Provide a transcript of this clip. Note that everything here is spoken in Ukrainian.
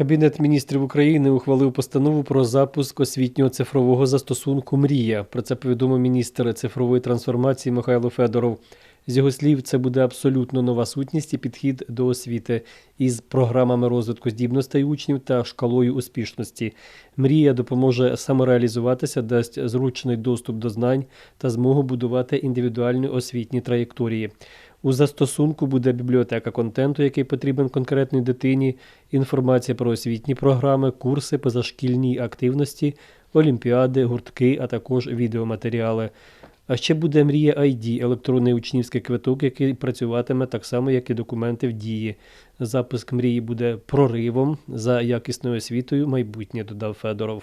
Кабінет міністрів України ухвалив постанову про запуск освітнього цифрового застосунку Мрія. Про це повідомив міністр цифрової трансформації Михайло Федоров. З його слів, це буде абсолютно нова сутність і підхід до освіти із програмами розвитку здібностей учнів та шкалою успішності. Мрія допоможе самореалізуватися, дасть зручний доступ до знань та змогу будувати індивідуальні освітні траєкторії. У застосунку буде бібліотека контенту, який потрібен конкретній дитині, інформація про освітні програми, курси, позашкільні активності, олімпіади, гуртки, а також відеоматеріали. А ще буде мрія ID – електронний учнівський квиток, який працюватиме так само, як і документи в дії. Запуск мрії буде проривом за якісною освітою майбутнє, додав Федоров.